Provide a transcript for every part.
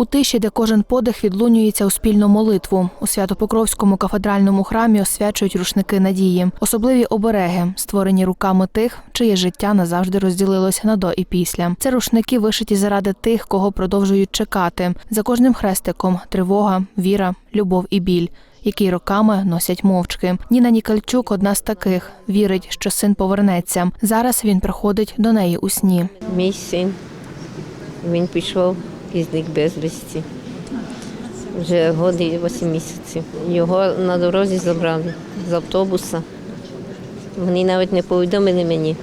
У тиші, де кожен подих відлунюється у спільну молитву. У Свято-Покровському кафедральному храмі освячують рушники надії, особливі обереги, створені руками тих, чиє життя назавжди розділилось на до і після. Це рушники вишиті заради тих, кого продовжують чекати. За кожним хрестиком тривога, віра, любов і біль. Які роками носять мовчки. Ніна Нікальчук одна з таких. Вірить, що син повернеться. Зараз він приходить до неї у сні. Мій син, він пішов і зник безвісті. Вже годи і 8 місяців. Його на дорозі забрали з автобуса. Вони навіть не повідомили мені.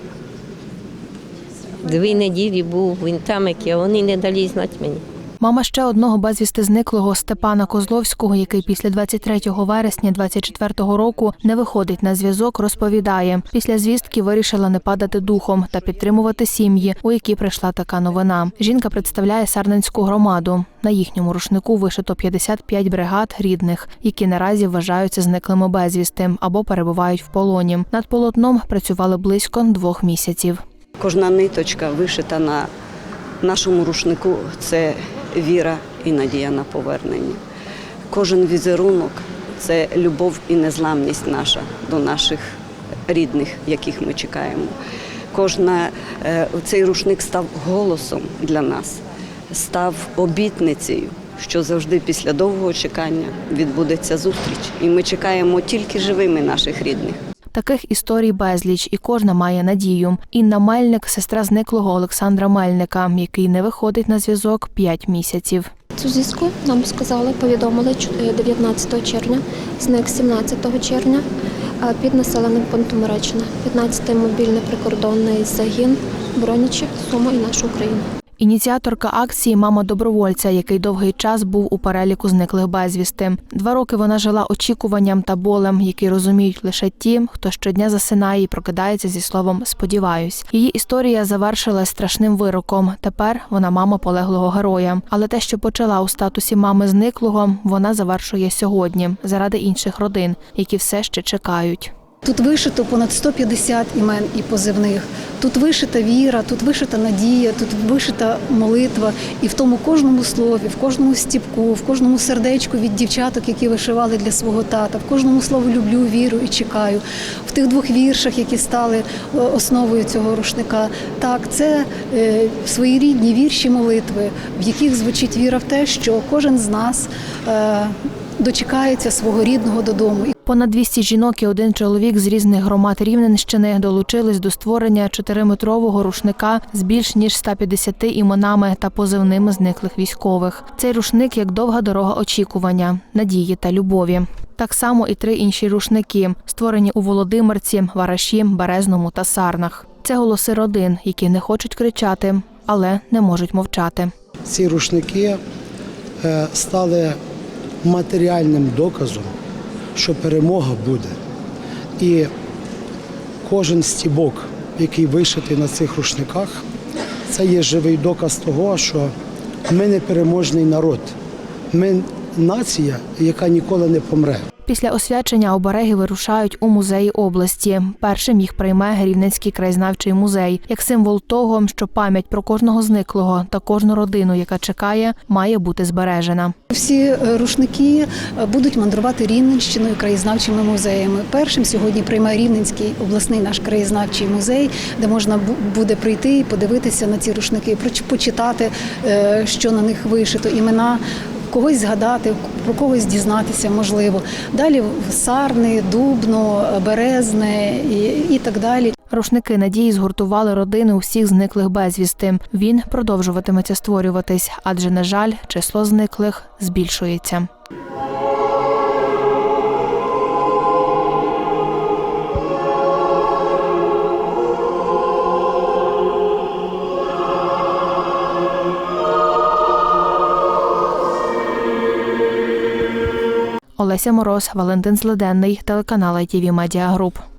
Дві неділі був він там, як я, вони не дали знати мені. Мама ще одного безвісти зниклого Степана Козловського, який після 23 вересня 24-го року не виходить на зв'язок, розповідає. Після звістки вирішила не падати духом та підтримувати сім'ї, у які прийшла така новина. Жінка представляє Сарненську громаду. На їхньому рушнику вишито 55 бригад рідних, які наразі вважаються зниклими безвісти або перебувають в полоні. Над полотном працювали близько двох місяців. Кожна ниточка вишита на нашому рушнику це віра і надія на повернення. Кожен візерунок це любов і незламність наша до наших рідних, яких ми чекаємо. Кожна е, цей рушник став голосом для нас, став обітницею, що завжди після довгого чекання відбудеться зустріч, і ми чекаємо тільки живими наших рідних. Таких історій безліч, і кожна має надію. Інна Мельник, сестра зниклого Олександра Мельника, який не виходить на зв'язок 5 місяців. Цю зв'язку нам сказали, повідомили чу- е, 19 червня, зник 17 червня під населеним пунктом Речина. 15-й мобільний прикордонний загін Бронічі, Сума і наша Україна. Ініціаторка акції Мама добровольця, який довгий час був у переліку зниклих безвісти. Два роки вона жила очікуванням та болем, які розуміють лише ті, хто щодня засинає і прокидається зі словом Сподіваюсь. Її історія завершилась страшним вироком. Тепер вона мама полеглого героя. Але те, що почала у статусі мами зниклого, вона завершує сьогодні заради інших родин, які все ще чекають. Тут вишито понад 150 імен і позивних. Тут вишита віра, тут вишита надія, тут вишита молитва. І в тому кожному слові, в кожному стіпку, в кожному сердечку від дівчаток, які вишивали для свого тата, в кожному слову люблю, віру і чекаю. В тих двох віршах, які стали е, основою цього рушника. Так, це е, своєрідні вірші молитви, в яких звучить віра в те, що кожен з нас е, дочекається свого рідного додому. Понад 200 жінок і один чоловік з різних громад Рівненщини долучились до створення чотириметрового рушника з більш ніж 150 іменами та позивними зниклих військових. Цей рушник як довга дорога очікування, надії та любові. Так само і три інші рушники, створені у Володимирці, Вараші, Березному та Сарнах. Це голоси родин, які не хочуть кричати, але не можуть мовчати. ці рушники е, стали матеріальним доказом, що перемога буде. І кожен стібок, який вишитий на цих рушниках, це є живий доказ того, що ми не переможний народ. Ми нація, яка ніколи не помре. Після освячення обереги вирушають у музеї області. Першим їх прийме Рівненський краєзнавчий музей як символ того, що пам'ять про кожного зниклого та кожну родину, яка чекає, має бути збережена. Всі е, рушники е, будуть мандрувати Рівненщиною краєзнавчими музеями. Першим сьогодні приймає Рівненський обласний наш краєзнавчий музей, де можна буде прийти і подивитися на ці рушники, почитати, е, що на них вишито, імена. Когось згадати, про когось дізнатися можливо. Далі Сарни, Дубно, Березне і, і так далі. Рушники надії згуртували родини усіх зниклих безвісти. Він продовжуватиметься створюватись, адже, на жаль, число зниклих збільшується. Олеся Мороз, Валентин Злиденний, телеканал ITV Media Group.